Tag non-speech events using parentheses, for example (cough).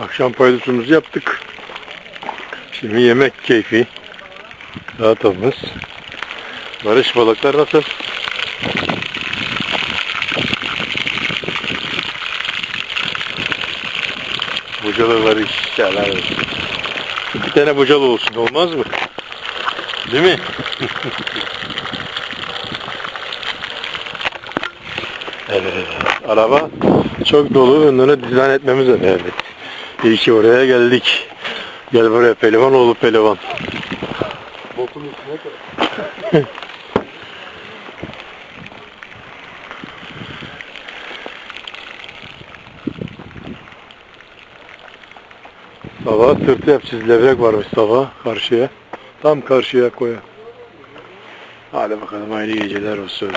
Akşam paydosumuzu yaptık. Şimdi yemek keyfi. Rahatımız. Barış balıklar nasıl? Bucalı var işte. Bir tane bucalı olsun olmaz mı? Değil mi? (laughs) evet. Araba çok dolu. Önünü dizayn etmemiz önemli. İyi ki oraya geldik. Gel buraya pelivan oğlu pelivan. Bokun üstüne koy. (laughs) Sabah tırtı yapacağız. Levrek varmış sabah karşıya. Tam karşıya koya. Hadi bakalım hayırlı geceler olsun.